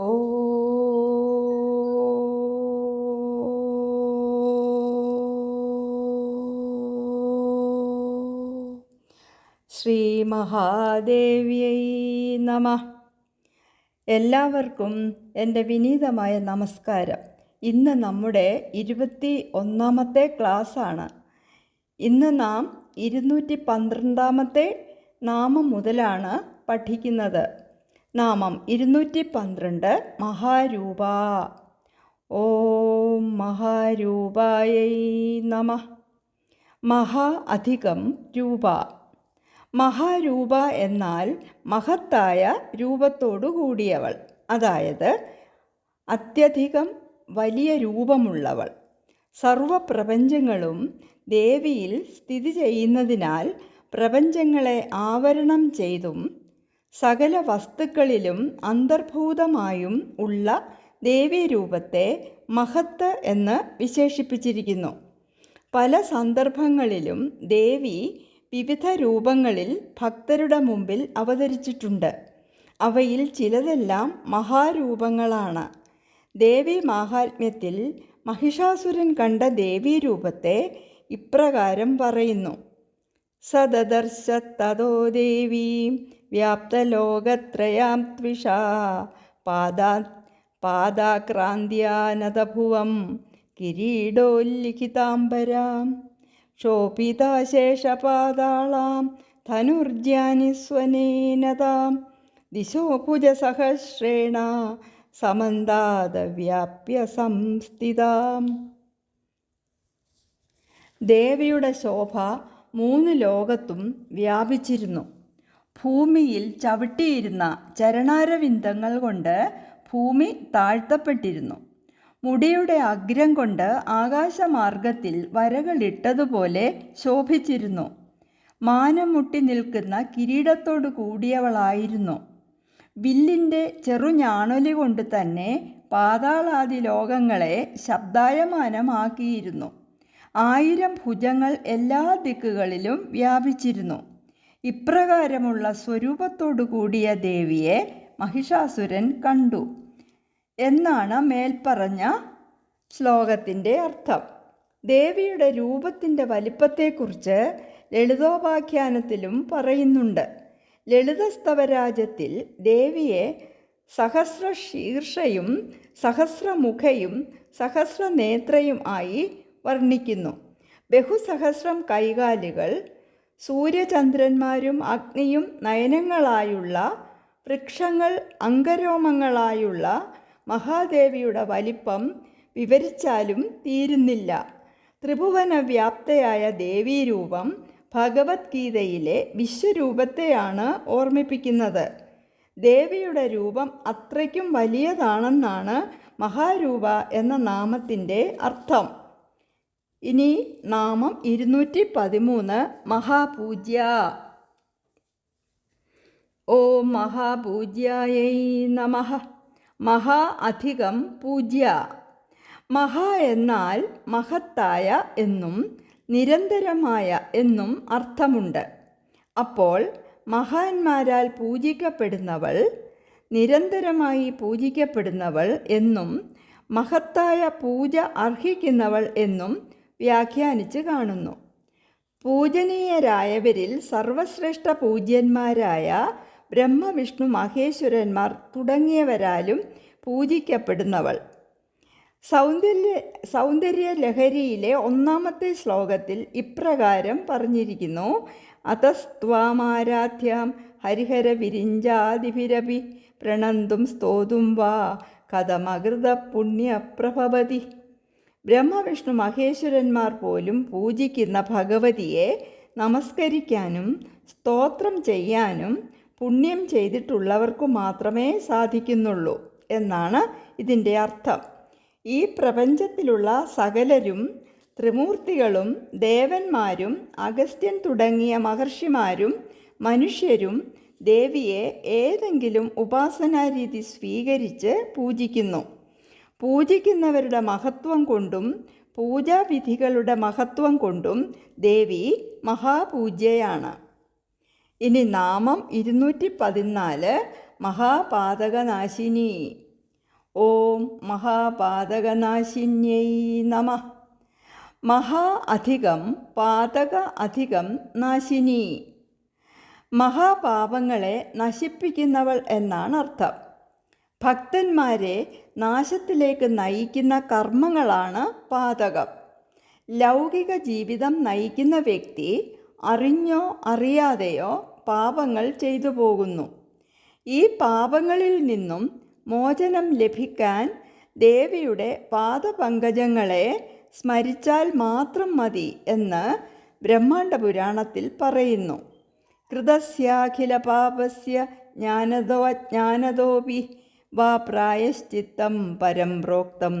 ഓ ശ്രീ മഹാദേവ്യൈ നമ. എല്ലാവർക്കും എന്റെ വിനീതമായ നമസ്കാരം. ഇന്ന് നമ്മുടെ ഇരുപത്തി ഒന്നാമത്തെ ക്ലാസ്സാണ്. ഇന്ന് നാം ഇരുന്നൂറ്റി പന്ത്രണ്ടാമത്തെ നാമം മുതലാണ് പഠിക്കുന്നത്. നാമം ഇരുന്നൂറ്റി പന്ത്രണ്ട് മഹാരൂപ. ഓം മഹാരൂപായൈ നമ. മഹാ അധികം രൂപ. മഹാരൂപ എന്നാൽ മഹത്തായ രൂപത്തോടു കൂടിയവൾ. അതായത് അത്യധികം വലിയ രൂപമുള്ളവൾ. സർവപ്രപഞ്ചങ്ങളും ദേവിയിൽ സ്ഥിതി ചെയ്യുന്നതിനാൽ പ്രപഞ്ചങ്ങളെ ആവരണം ചെയ്തും സകല വസ്തുക്കളിലും അന്തർഭൂതമായും ഉള്ള ദേവീരൂപത്തെ മഹത്ത് എന്ന് വിശേഷിപ്പിച്ചിരിക്കുന്നു. പല സന്ദർഭങ്ങളിലും ദേവി വിവിധ രൂപങ്ങളിൽ ഭക്തരുടെ മുമ്പിൽ അവതരിച്ചിട്ടുണ്ട്. അവയിൽ ചിലതെല്ലാം മഹാരൂപങ്ങളാണ്. ദേവി മാഹാത്മ്യത്തിൽ മഹിഷാസുരൻ കണ്ട ദേവീരൂപത്തെ ഇപ്രകാരം പറയുന്നു. സദദർശ തതോ ദേവീം വ്യാപ്തലോകത്രയാം ത്വിഷാ പാദാ പാദാക്രാന്ത്യാനതഭുവം കിരീടോല്ലിഖിതാംബരാം. ശോഭിതാശേഷപാതാളാം ധനുർജാനി സ്വനേനതാം ദിശോ ഭുജസഹസ്രേണ സമന്താതവ്യാപ്യ സംസ്ഥിതാം ദേവിയുടെ ശോഭ മൂന്ന് ലോകത്തും വ്യാപിച്ചിരുന്നു. ഭൂമിയിൽ ചവിട്ടിയിരുന്ന ചരണാരവിന്ദങ്ങൾ കൊണ്ട് ഭൂമി താഴ്ത്തപ്പെട്ടിരുന്നു. മുടിയുടെ അഗ്രം കൊണ്ട് ആകാശമാർഗത്തിൽ വരകളിട്ടതുപോലെ ശോഭിച്ചിരുന്നു. മാനം മുട്ടി നിൽക്കുന്ന കിരീടത്തോടു കൂടിയവളായിരുന്നു. വില്ലിന്റെ ചെറുഞാണൊലി കൊണ്ട് തന്നെ പാതാളാദി ലോകങ്ങളെ ശബ്ദായമാനമാക്കിയിരുന്നു. ആയിരം ഭുജങ്ങൾ എല്ലാ ദിക്കുകളിലും വ്യാപിച്ചിരുന്നു. ഇപ്രകാരമുള്ള സ്വരൂപത്തോടു കൂടിയ ദേവിയെ മഹിഷാസുരൻ കണ്ടു എന്നാണ് മേൽപ്പറഞ്ഞ ശ്ലോകത്തിന്റെ അർത്ഥം. ദേവിയുടെ രൂപത്തിന്റെ വലിപ്പത്തെക്കുറിച്ച് ലളിതോപാഖ്യാനത്തിലും പറയുന്നുണ്ട്. ലളിതസ്തവരാജത്തിൽ ദേവിയെ സഹസ്ര ശീർഷയും സഹസ്രമുഖയും സഹസ്രനേത്രയും ആയി വർണിക്കുന്നു. ബഹുസഹസ്രം കൈകാലുകൾ സൂര്യചന്ദ്രന്മാരും അഗ്നിയും നയനങ്ങളായുള്ള വൃക്ഷങ്ങൾ അംഗരോമങ്ങളായുള്ള മഹാദേവിയുടെ വലിപ്പം വിവരിച്ചാലും തീരുന്നില്ല. ത്രിഭുവന വ്യാപ്തയായ ദേവീരൂപം ഭഗവത്ഗീതയിലെ വിശ്വരൂപത്തെയാണ് ഓർമ്മിപ്പിക്കുന്നത്. ദേവിയുടെ രൂപം അത്രയ്ക്കും വലിയതാണെന്നാണ് മഹാരൂപ എന്ന നാമത്തിന്റെ അർത്ഥം. ഇനി നാമം ഇരുന്നൂറ്റി പതിമൂന്ന് മഹാപൂജ്യ. ഓ മഹാപൂജ്യായൈ നമ. മഹാ അധികം പൂജ്യ. മഹാ എന്നാൽ മഹത്തായ എന്നും നിരന്തരമായ എന്നും അർത്ഥമുണ്ട്. അപ്പോൾ മഹാന്മാരാൽ പൂജിക്കപ്പെടുന്നവൾ നിരന്തരമായി പൂജിക്കപ്പെടുന്നവൾ എന്നും മഹത്തായ പൂജ അർഹിക്കുന്നവൾ എന്നും വ്യാഖ്യാനിച്ച് കാണുന്നു. പൂജനീയരായവരിൽ സർവശ്രേഷ്ഠ പൂജ്യന്മാരായ ബ്രഹ്മവിഷ്ണു മഹേശ്വരന്മാർ തുടങ്ങിയവരാലും പൂജിക്കപ്പെടുന്നവൾ. സൗന്ദര്യ സൗന്ദര്യ ലഹരിയിലെ ഒന്നാമത്തെ ശ്ലോകത്തിൽ ഇപ്രകാരം പറഞ്ഞിരിക്കുന്നു. അതസ്ത്വാമാരാധ്യം ഹരിഹര വിരിഞ്ചാതിഭിരപി പ്രണന്തും സ്തോതും വാ കഥമകൃത പുണ്യപ്രഭവതി ബ്രഹ്മവിഷ്ണു മഹേശ്വരന്മാർ പോലും പൂജിക്കുന്ന ഭഗവതിയെ നമസ്കരിക്കാനും സ്തോത്രം ചെയ്യാനും പുണ്യം ചെയ്തിട്ടുള്ളവർക്കു മാത്രമേ സാധിക്കുന്നുള്ളൂ എന്നാണ് ഇതിന്റെ അർത്ഥം. ഈ പ്രപഞ്ചത്തിലുള്ള സകലരും ത്രിമൂർത്തികളും ദേവന്മാരും അഗസ്ത്യൻ തുടങ്ങിയ മഹർഷിമാരും മനുഷ്യരും ദേവിയെ ഏതെങ്കിലും ഉപാസനാരീതി സ്വീകരിച്ച് പൂജിക്കുന്നു. പൂജിക്കുന്നവരുടെ മഹത്വം കൊണ്ടും പൂജാവിധികളുടെ മഹത്വം കൊണ്ടും ദേവി മഹാപൂജ്യയാണ്. ഇനി നാമം ഇരുന്നൂറ്റി പതിനാല് മഹാപാതകനാശിനി. ഓം മഹാപാതകനാശിന്യൈ നമ. മഹാ അധികം പാതക അധികം നാശിനി. മഹാപാപങ്ങളെ നശിപ്പിക്കുന്നവൾ എന്നാണ് അർത്ഥം ഭക്തന്മാരെ നാശത്തിലേക്ക് നയിക്കുന്ന കർമ്മങ്ങളാണ് പാതകം. ലൗകിക ജീവിതം നയിക്കുന്ന വ്യക്തി അറിഞ്ഞോ അറിയാതെയോ പാപങ്ങൾ ചെയ്തു പോകുന്നു. ഈ പാപങ്ങളിൽ നിന്നും മോചനം ലഭിക്കാൻ ദേവിയുടെ പാദപങ്കജങ്ങളെ സ്മരിച്ചാൽ മാത്രം മതി എന്ന് ബ്രഹ്മാണ്ട പുരാണത്തിൽ പറയുന്നു. കൃതസ്യാഖില പാപസ്യ ജ്ഞാനതോ അജ്ഞാനതോപി വാ പ്രായശ്ചിത്തം പരം പ്രോക്തം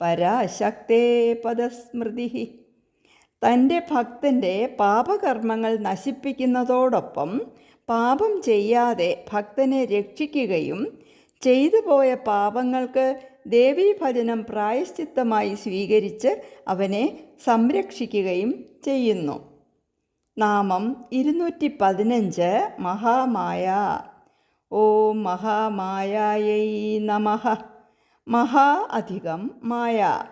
പരാശക്തേ പദസ്മൃതി. തന്റെ ഭക്തന്റെ പാപകർമ്മങ്ങൾ നശിപ്പിക്കുന്നതോടൊപ്പം പാപം ചെയ്യാതെ ഭക്തനെ രക്ഷിക്കുകയും ചെയ്തു പോയ പാപങ്ങൾക്ക് ദേവീഭജനം പ്രായശ്ചിത്തമായി സ്വീകരിച്ച് അവനെ സംരക്ഷിക്കുകയും ചെയ്യുന്നു. നാമം ഇരുന്നൂറ്റി പതിനഞ്ച് മഹാമായ. ഓം മഹാമായായൈ നമ. മഹാ അധികം മായ.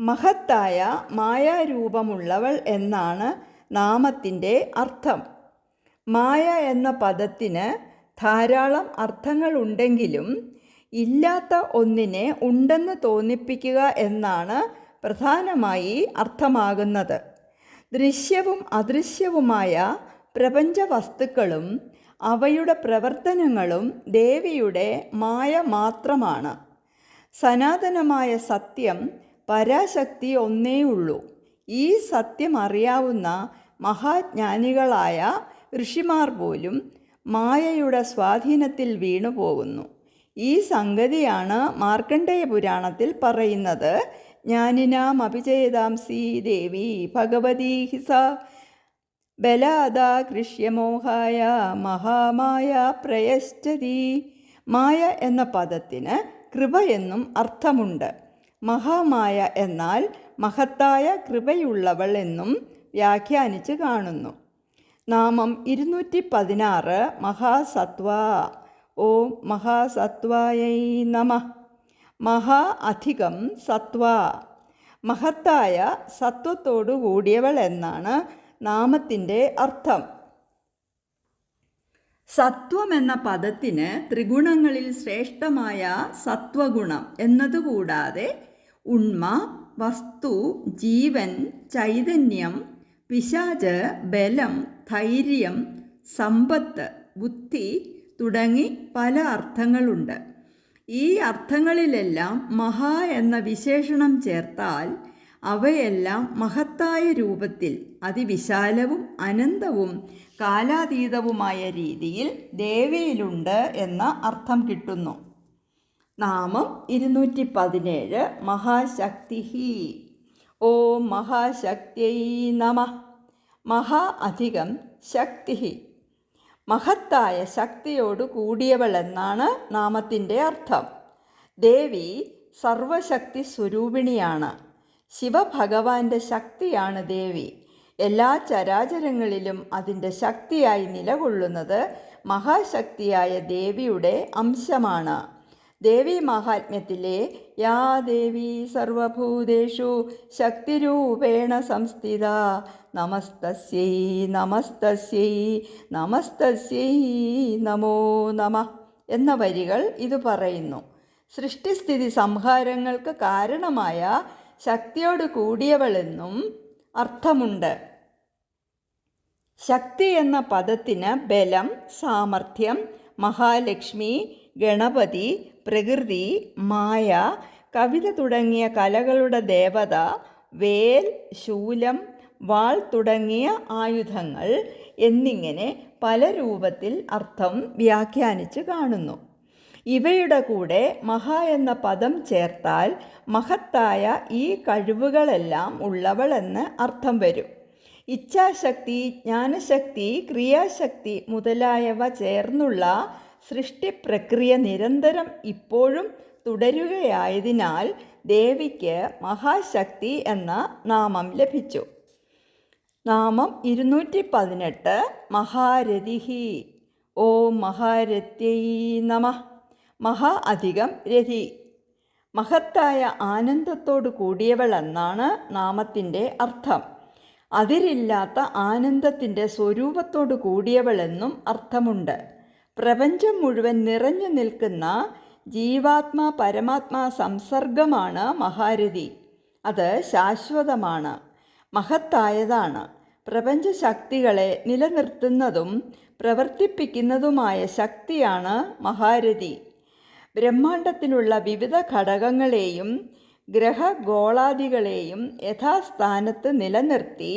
മഹത്തായ മായാരൂപമുള്ളവൾ എന്നാണ് നാമത്തിന്റെ അർത്ഥം. മായ എന്ന പദത്തിന് ധാരാളം അർത്ഥങ്ങളുണ്ടെങ്കിലും ഇല്ലാത്ത ഒന്നിനെ ഉണ്ടെന്ന് തോന്നിപ്പിക്കുക എന്നാണ് പ്രധാനമായി അർത്ഥമാകുന്നത്. ദൃശ്യവും അദൃശ്യവുമായ പ്രപഞ്ച വസ്തുക്കളും അവയുടെ പ്രവർത്തനങ്ങളും ദേവിയുടെ മായ മാത്രമാണ്. സനാതനമായ സത്യം പരാശക്തി ഒന്നേ ഉള്ളൂ. ഈ സത്യം അറിയാവുന്ന മഹാജ്ഞാനികളായ ഋഷിമാർ പോലും മായയുടെ സ്വാധീനത്തിൽ വീണുപോകുന്നു ഈ സംഗതിയാണ് മാർക്കണ്ഡേയ പുരാണത്തിൽ പറയുന്നത് ജ്ഞാനിനാം അഭിചേതാംസി ദേവി ഭഗവതി ഹിസ ബലാദാ കൃഷ്യമോഹായ മഹാമായ പ്രയശ്ചതി. മായ എന്ന പദത്തിന് കൃപ എന്നും അർത്ഥമുണ്ട്. മഹാമായ എന്നാൽ മഹത്തായ കൃപയുള്ളവൾ എന്നും വ്യാഖ്യാനിച്ച് കാണുന്നു. നാമം ഇരുന്നൂറ്റി പതിനാറ് മഹാസത്വ. ഓം മഹാസത്വായൈ നമ. മഹാ അധികം സത്വ. മഹത്തായ സത്വത്തോടു കൂടിയവൾ എന്നാണ് നാമത്തിന്റെ അർത്ഥം. സത്വം എന്ന പദത്തിന് ത്രിഗുണങ്ങളിൽ ശ്രേഷ്ഠമായ സത്വഗുണം എന്നതുകൂടാതെ ഉണ്മ വസ്തു ജീവൻ ചൈതന്യം പിശാച് ബലം ധൈര്യം സമ്പത്ത് ബുദ്ധി തുടങ്ങി പല അർത്ഥങ്ങളുണ്ട്. ഈ അർത്ഥങ്ങളിലെല്ലാം മഹാ എന്ന വിശേഷണം ചേർത്താൽ അവയെല്ലാം മഹത്തായ രൂപത്തിൽ അതിവിശാലവും അനന്തവും കാലാതീതവുമായ രീതിയിൽ ദേവിയിലുണ്ട് എന്ന അർത്ഥം കിട്ടുന്നു. നാമം ഇരുന്നൂറ്റി പതിനേഴ് മഹാശക്തി ഓ മഹാശക്തിയൈ നമ. മഹാ അധികം ശക്തി മഹത്തായ ശക്തിയോട് കൂടിയവൾ എന്നാണ് നാമത്തിന്റെ അർത്ഥം. ദേവി സർവശക്തി സ്വരൂപിണിയാണ്. ശിവഭഗവാന്റെ ശക്തിയാണ് ദേവി. എല്ലാ ചരാചരങ്ങളിലും അതിന്റെ ശക്തിയായി നിലകൊള്ളുന്നത് മഹാശക്തിയായ ദേവിയുടെ അംശമാണ്. ദേവി മഹാത്മ്യത്തിലെ യാ ദേവി സർവഭൂതേഷു ശക്തിരൂപേണ സംസ്ഥിത നമസ്തസ്യൈ നമസ്തസ്യൈ നമസ്തസ്യൈ നമോ നമ എന്ന വരികൾ ഇത് പറയുന്നു. സൃഷ്ടിസ്ഥിതി സംഹാരങ്ങൾക്ക് കാരണമായ ശക്തിയോട് കൂടിയവളെന്നും അർത്ഥമുണ്ട്. ശക്തി എന്ന പദത്തിന് ബലം സാമർഥ്യം മഹാലക്ഷ്മി ഗണപതി പ്രകൃതി മായ കവിത തുടങ്ങിയ കലകളുടെ ദേവത വേൽ ശൂലം വാൾ തുടങ്ങിയ ആയുധങ്ങൾ എന്നിങ്ങനെ പല രൂപത്തിൽ അർത്ഥം വ്യാഖ്യാനിച്ച് കാണുന്നു. ഇവയുടെ കൂടെ മഹ എന്ന പദം ചേർത്താൽ മഹത്തായ ഈ കഴിവുകളെല്ലാം ഉള്ളവളെന്ന് അർത്ഥം വരും. ഇച്ഛാശക്തി ജ്ഞാനശക്തി ക്രിയാശക്തി മുതലായവ ചേർന്നുള്ള സൃഷ്ടിപ്രക്രിയ നിരന്തരം ഇപ്പോഴും തുടരുകയായതിനാൽ ദേവിക്ക് മഹാശക്തി എന്ന നാമം ലഭിച്ചു. നാമം ഇരുന്നൂറ്റി പതിനെട്ട് മഹാരഥിഹി. ഓം മഹാരഥ്യൈ നമ. മഹാ അധികം രതി മഹത്തായ ആനന്ദത്തോടു കൂടിയവൾ എന്നാണ് നാമത്തിന്റെ അർത്ഥം. അതിരില്ലാത്ത ആനന്ദത്തിന്റെ സ്വരൂപത്തോടു കൂടിയവളെന്നും അർത്ഥമുണ്ട്. പ്രപഞ്ചം മുഴുവൻ നിറഞ്ഞു നിൽക്കുന്ന ജീവാത്മാ പരമാത്മാ സംസർഗമാണ് മഹാരഥി. അത് ശാശ്വതമാണ്. മഹത്തായതാണ്. പ്രപഞ്ചശക്തികളെ നിലനിർത്തുന്നതും പ്രവർത്തിപ്പിക്കുന്നതുമായ ശക്തിയാണ് മഹാരഥി. ബ്രഹ്മാണ്ടത്തിലുള്ള വിവിധ ഘടകങ്ങളെയും ഗ്രഹഗോളാദികളെയും യഥാസ്ഥാനത്ത് നിലനിർത്തി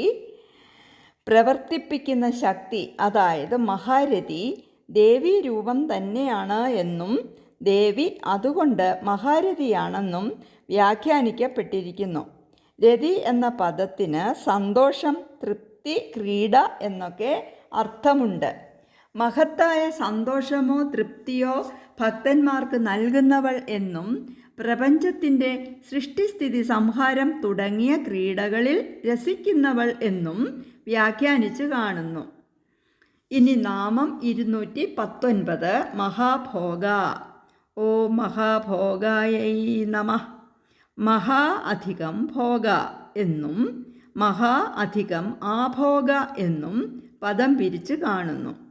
പ്രവർത്തിപ്പിക്കുന്ന ശക്തി അതായത് മഹാരഥി ദേവീ രൂപം തന്നെയാണ് എന്നും ദേവി അതുകൊണ്ട് മഹാരഥിയാണെന്നും വ്യാഖ്യാനിക്കപ്പെട്ടിരിക്കുന്നു. രതി എന്ന പദത്തിന് സന്തോഷം തൃപ്തി ക്രീഡ എന്നൊക്കെ അർത്ഥമുണ്ട്. മഹത്തായ സന്തോഷമോ തൃപ്തിയോ ഭക്തന്മാർക്ക് നൽകുന്നവൾ എന്നും പ്രപഞ്ചത്തിന്റെ സൃഷ്ടിസ്ഥിതി സംഹാരം തുടങ്ങിയ ക്രീഡകളിൽ രസിക്കുന്നവൾ എന്നും വ്യാഖ്യാനിച്ചു കാണുന്നു. ഇനി നാമം ഇരുന്നൂറ്റി പത്തൊൻപത് മഹാഭോഗ. ഓ മഹാഭോഗായൈ നമ. മഹാ അധികം ഭോഗ എന്നും മഹാ അധികം ആഭോഗ എന്നും പദം പിരിച്ചു കാണുന്നു.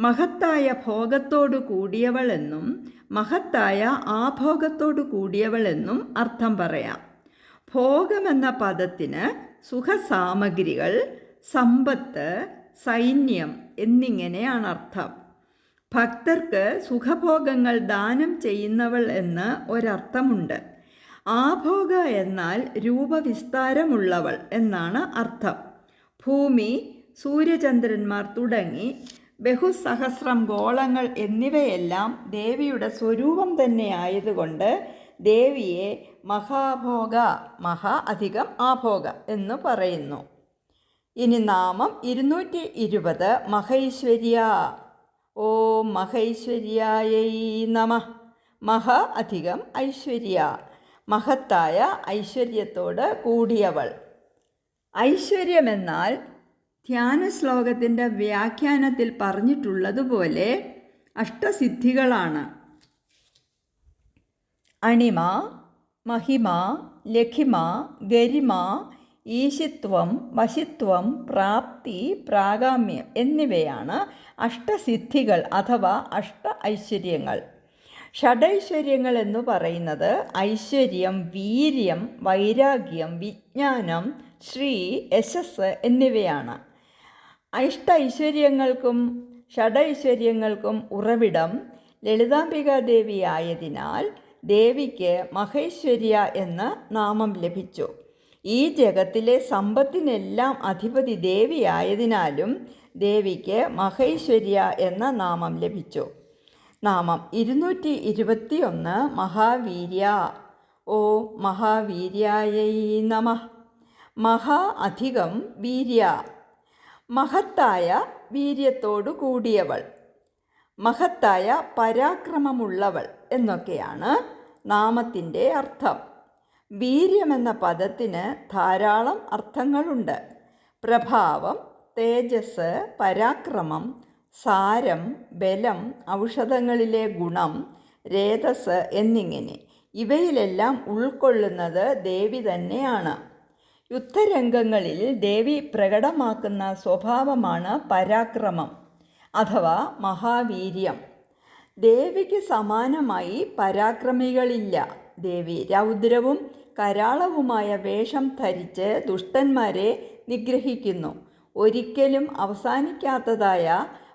മഹത്തായ ഭോഗത്തോടു കൂടിയവളെന്നും മഹത്തായ ആഭോഗത്തോടു കൂടിയവളെന്നും അർത്ഥം പറയാം. ഭോഗമെന്ന പദത്തിന് സുഖസാമഗ്രികൾ സമ്പത്ത് സൈന്യം എന്നിങ്ങനെയാണ് അർത്ഥം. ഭക്തർക്ക് സുഖഭോഗങ്ങൾ ദാനം ചെയ്യുന്നവൾ എന്ന് ഒരർത്ഥമുണ്ട്. ആഭോഗ എന്നാൽ രൂപവിസ്താരമുള്ളവൾ എന്നാണ് അർത്ഥം. ഭൂമി സൂര്യചന്ദ്രന്മാർ തുടങ്ങി ബഹുസഹസ്രം ഗോളങ്ങൾ എന്നിവയെല്ലാം ദേവിയുടെ സ്വരൂപം തന്നെ ആയതുകൊണ്ട് ദേവിയെ മഹാഭോഗ മഹാ അധികം ആഭോഗ എന്ന് പറയുന്നു. ഇനി നാമം ഇരുന്നൂറ്റി ഇരുപത് മഹൈശ്വര്യ. ഓ മഹൈശ്വര്യായൈ നമ. മഹ അധികം ഐശ്വര്യ. മഹത്തായ ഐശ്വര്യത്തോട് കൂടിയവൾ. ഐശ്വര്യമെന്നാൽ ധ്യാന ശ്ലോകത്തിന്റെ വ്യാഖ്യാനത്തിൽ പറഞ്ഞിട്ടുള്ളതുപോലെ അഷ്ടസിദ്ധികളാണ്. അണിമ മഹിമ ലഖിമ ഗരിമ ഈശിത്വം വശിത്വം പ്രാപ്തി പ്രാഗാമ്യം എന്നിവയാണ് അഷ്ടസിദ്ധികൾ അഥവാ അഷ്ട ഐശ്വര്യങ്ങൾ. ഷഡൈശ്വര്യങ്ങൾ എന്ന് പറയുന്നത് ഐശ്വര്യം വീര്യം വൈരാഗ്യം വിജ്ഞാനം ശ്രീ യശസ് എന്നിവയാണ്. അഷ്ട ഐശ്വര്യങ്ങൾക്കും ഷഡൈശ്വര്യങ്ങൾക്കും ഉറവിടം ലളിതാംബിക ആയതിനാൽ ദേവിക്ക് മഹേശ്വര്യ എന്ന നാമം ലഭിച്ചു. ഈ ജഗത്തിലെ സമ്പത്തിനെല്ലാം അധിപതി ദേവിയായതിനാലും ദേവിക്ക് മഹേശ്വര്യ എന്ന നാമം ലഭിച്ചു. നാമം ഇരുന്നൂറ്റി ഇരുപത്തിയൊന്ന് മഹാവീര്യ. ഓ മഹാവീര്യായൈ നമ. മഹാ അധികം വീര്യ. മഹത്തായ വീര്യത്തോടു കൂടിയവൾ. മഹത്തായ പരാക്രമമുള്ളവൾ എന്നൊക്കെയാണ് നാമത്തിന്റെ അർത്ഥം. വീര്യമെന്ന പദത്തിന് ധാരാളം അർത്ഥങ്ങളുണ്ട്. പ്രഭാവം തേജസ് പരാക്രമം സാരം ബലം ഔഷധങ്ങളിലെ ഗുണം രേതസ് എന്നിങ്ങനെ. ഇവയിലെല്ലാം ഉൾക്കൊള്ളുന്നത് ദേവി തന്നെയാണ്. യുദ്ധരംഗങ്ങളിൽ ദേവി പ്രകടമാക്കുന്ന സ്വഭാവമാണ് പരാക്രമം അഥവാ മഹാവീര്യം. ദേവിക്ക് സമാനമായി പരാക്രമികളില്ല. ദേവി രൗദ്രവും കരാളവുമായ വേഷം ധരിച്ച് ദുഷ്ടന്മാരെ നിഗ്രഹിക്കുന്നു. ഒരിക്കലും അവസാനിക്കാത്തതായ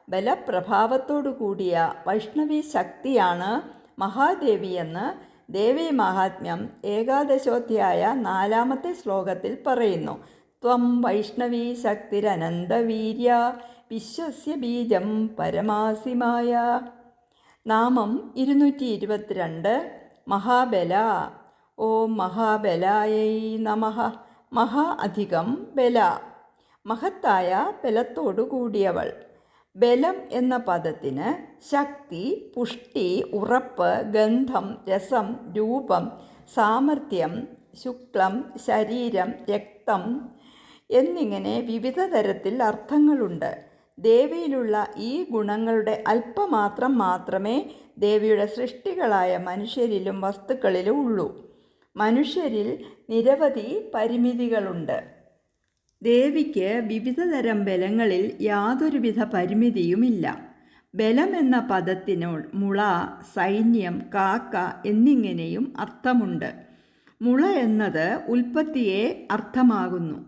ബലപ്രഭാവത്തോടു കൂടിയ വൈഷ്ണവി ശക്തിയാണ് മഹാദേവിയെന്ന് ദേവി മഹാത്മ്യം ഏകാദശോധ്യായ നാലാമത്തെ ശ്ലോകത്തിൽ പറയുന്നു. ത്വം വൈഷ്ണവീ ശക്തിരനന്തവീര്യ വിശ്വസ്യ ബീജം പരമാസിമായ നാമം ഇരുന്നൂറ്റി ഇരുപത്തിരണ്ട് മഹാബല. ഓം മഹാബലായൈ നമ. മഹാ അധികം ബല. മഹത്തായ ബലത്തോടു കൂടിയവൾ. ബലം എന്ന പദത്തിന് ശക്തി പുഷ്ടി ഉറപ്പ് ഗന്ധം രസം രൂപം സാമർഥ്യം ശുക്ലം ശരീരം രക്തം എന്നിങ്ങനെ വിവിധ തരത്തിൽ അർത്ഥങ്ങളുണ്ട്. ദേവിയിലുള്ള ഈ ഗുണങ്ങളുടെ അല്പമാത്രം മാത്രമേ ദേവിയുടെ സൃഷ്ടികളായ മനുഷ്യരിലും വസ്തുക്കളിലും ഉള്ളൂ. മനുഷ്യരിൽ നിരവധി പരിമിതികളുണ്ട്. ദേവിക്ക് വിവിധ തരം ബലങ്ങളിൽ യാതൊരുവിധ പരിമിതിയുമില്ല. ബലം എന്ന പദത്തിന് മുള സൈന്യം കാക്ക എന്നിങ്ങനെയും അർത്ഥമുണ്ട്. മുള എന്നത് ഉൽപ്പത്തിയെ അർത്ഥമാകുന്നു.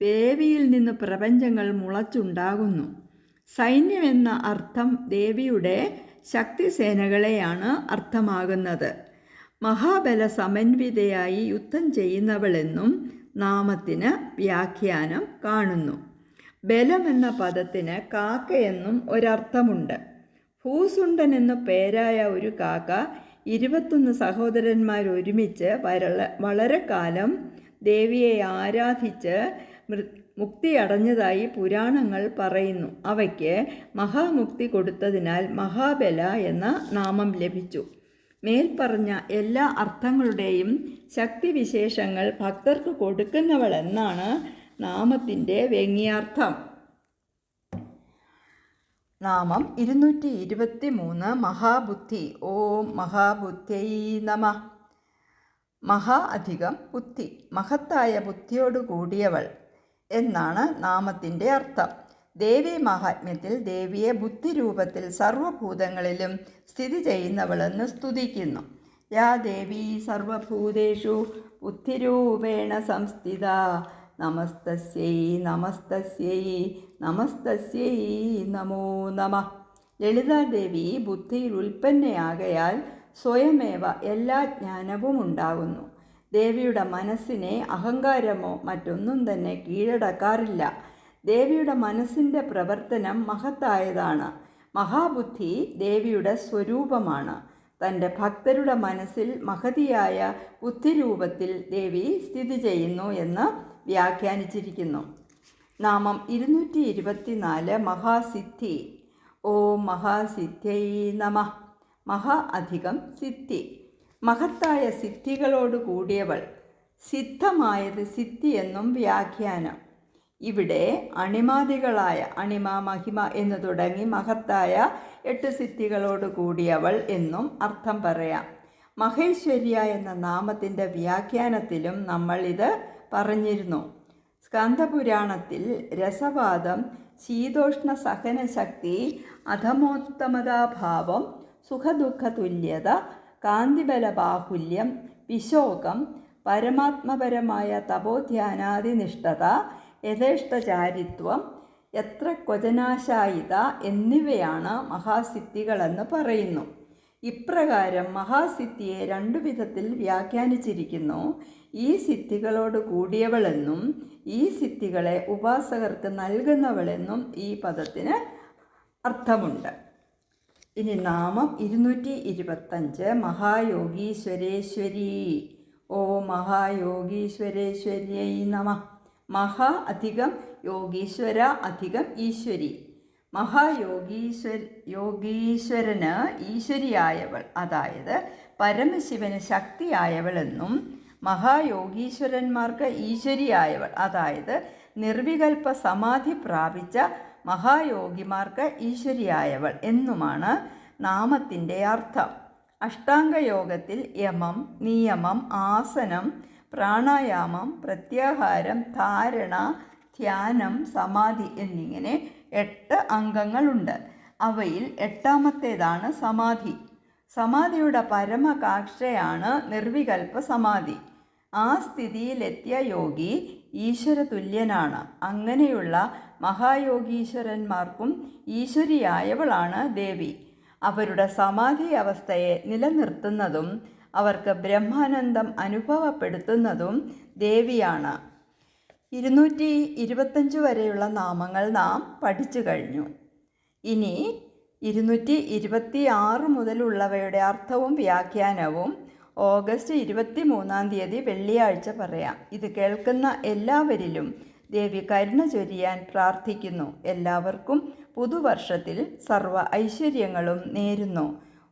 ദേവിയിൽ നിന്ന് പ്രപഞ്ചങ്ങൾ മുളച്ചുണ്ടാകുന്നു. സൈന്യം എന്ന അർത്ഥം ദേവിയുടെ ശക്തിസേനകളെയാണ് അർത്ഥമാകുന്നത്. മഹാബല സമന്വിതയായി യുദ്ധം ചെയ്യുന്നവളെന്നും നാമത്തിന് വ്യാഖ്യാനം കാണുന്നു. ബലം എന്ന പദത്തിന് കാക്കയെന്നും ഒരർത്ഥമുണ്ട്. ഭൂസുണ്ടൻ എന്നു പേരായ ഒരു കാക്ക ഇരുപത്തൊന്ന് സഹോദരന്മാർ ഒരുമിച്ച് വരള വളരെ കാലം ദേവിയെ ആരാധിച്ച് മുക്തിയടഞ്ഞതായി പുരാണങ്ങൾ പറയുന്നു. അവയ്ക്ക് മഹാമുക്തി കൊടുത്തതിനാൽ മഹാബല എന്ന നാമം ലഭിച്ചു. മേൽപ്പറഞ്ഞ എല്ലാ അർത്ഥങ്ങളുടെയും ശക്തിവിശേഷങ്ങൾ ഭക്തർക്ക് കൊടുക്കുന്നവൾ എന്നാണ് നാമത്തിന്റെ വ്യങ്ങിയാർത്ഥം നാമം ഇരുന്നൂറ്റി ഇരുപത്തി മൂന്ന് മഹാബുദ്ധി. ഓം മഹാബുദ്ധ്യൈ നമ. മഹാ അധികം ബുദ്ധി മഹത്തായ ബുദ്ധിയോടുകൂടിയവൾ എന്നാണ് നാമത്തിന്റെ അർത്ഥം. ദേവി മഹാത്മ്യത്തിൽ ദേവിയെ ബുദ്ധിരൂപത്തിൽ സർവഭൂതങ്ങളിലും സ്ഥിതി ചെയ്യുന്നവളെന്ന് സ്തുതിക്കുന്നു. യാ ദേവി സർവഭൂതേഷു ബുദ്ധിരൂപേണ സംസ്ഥിത. നമസ്തസ്യൈ നമസ്തസ്യൈ നമസ്തസ്യൈ നമോ നമ. ലളിതാദേവി ബുദ്ധിയിൽ ഉൽപ്പന്നയാകയാൽ സ്വയമേവ എല്ലാ ജ്ഞാനവും ഉണ്ടാകുന്നു. ദേവിയുടെ മനസ്സിനെ അഹങ്കാരമോ മറ്റൊന്നും തന്നെ കീഴടക്കാറില്ല. ദേവിയുടെ മനസ്സിന്റെ പ്രവർത്തനം മഹത്തായതാണ്. മഹാബുദ്ധി ദേവിയുടെ സ്വരൂപമാണ്. തന്റെ ഭക്തരുടെ മനസ്സിൽ മഹതിയായ ബുദ്ധിരൂപത്തിൽ ദേവി സ്ഥിതി ചെയ്യുന്നു എന്ന് വ്യാഖ്യാനിച്ചിരിക്കുന്നു. നാമം ഇരുന്നൂറ്റി ഇരുപത്തിനാല് മഹാസിദ്ധി. ഓം മഹാസിദ്ധ്യൈ നമ. മഹാ അധികം സിദ്ധി. മഹത്തായ സിദ്ധികളോട് കൂടിയവൾ സിദ്ധമായത് സിദ്ധി എന്നും വ്യാഖ്യാനം. ഇവിടെ അണിമാദികളായ അണിമ മഹിമ എന്ന് തുടങ്ങി മഹത്തായ എട്ട് സിദ്ധികളോട് കൂടിയവൾ എന്നും അർത്ഥം പറയാം. മഹേശ്വര്യ എന്ന നാമത്തിന്റെ വ്യാഖ്യാനത്തിലും നമ്മൾ ഇത് പറഞ്ഞിരുന്നു. സ്കന്ധപുരാണത്തിൽ രസവാദം ശീതോഷ്ണ സഹനശക്തി അധമോത്തമതാഭാവം സുഖദുഃഖ തുല്യത കാന്തിബല ബാഹുല്യം വിശോകം പരമാത്മപരമായ തപോധ്യാനാദിനിഷ്ഠത യഥേഷ്ടചാരിത്വം എത്ര ക്വചനാശായിത എന്നിവയാണ് മഹാസിദ്ധികളെന്ന് പറയുന്നു. ഇപ്രകാരം മഹാസിദ്ധിയെ രണ്ടു വിധത്തിൽ വ്യാഖ്യാനിച്ചിരിക്കുന്നു. ഈ സിദ്ധികളോട് കൂടിയവളെന്നും ഈ സിദ്ധികളെ ഉപാസകർക്ക് നൽകുന്നവളെന്നും ഈ പദത്തിന് അർത്ഥമുണ്ട്. ഇനി നാമം ഇരുന്നൂറ്റി ഇരുപത്തഞ്ച് മഹായോഗീശ്വരേശ്വരി. ഓ മഹായോഗീശ്വരേശ്വര്യൈ നമ. മഹാ അധികം യോഗീശ്വര അധികം ഈശ്വരി. മഹായോഗീശ്വര യോഗീശ്വരന് ഈശ്വരിയായവൾ അതായത് പരമശിവന് ശക്തിയായവളെന്നും മഹായോഗീശ്വരന്മാർക്ക് ഈശ്വരിയായവൾ അതായത് നിർവികൽപ്പ സമാധി പ്രാപിച്ച മഹായോഗിമാർക്ക് ഈശ്വരിയായവൾ എന്നുമാണ് നാമത്തിന്റെ അർത്ഥം. അഷ്ടാംഗയോഗത്തിൽ യമം നിയമം ആസനം പ്രാണായാമം പ്രത്യാഹാരം ധാരണ ധ്യാനം സമാധി എന്നിങ്ങനെ എട്ട് അംഗങ്ങളുണ്ട്. അവയിൽ എട്ടാമത്തേതാണ് സമാധി. സമാധിയുടെ പരമകാക്ഷയാണ് നിർവികൽപ്പ സമാധി. ആ സ്ഥിതിയിലെത്തിയ യോഗി ഈശ്വര തുല്യനാണ് അങ്ങനെയുള്ള മഹായോഗീശ്വരന്മാർക്കും ഈശ്വരിയായവളാണ് ദേവി. അവരുടെ സമാധി അവസ്ഥയെ നിലനിർത്തുന്നതും അവർക്ക് ബ്രഹ്മാനന്ദം അനുഭവപ്പെടുത്തുന്നതും ദേവിയാണ്. ഇരുന്നൂറ്റി ഇരുപത്തഞ്ച് വരെയുള്ള നാമങ്ങൾ നാം പഠിച്ചു കഴിഞ്ഞു. ഇനി ഇരുന്നൂറ്റി ഇരുപത്തി ആറ് മുതലുള്ളവയുടെ അർത്ഥവും വ്യാഖ്യാനവും ഓഗസ്റ്റ് ഇരുപത്തി മൂന്നാം തീയതി വെള്ളിയാഴ്ച പറയാം. ഇത് കേൾക്കുന്ന എല്ലാവരിലും ദേവി കരുണ ചൊരിയാൻ പ്രാർത്ഥിക്കുന്നു. എല്ലാവർക്കും പുതുവർഷത്തിൽ സർവ ഐശ്വര്യങ്ങളും നേരുന്നു.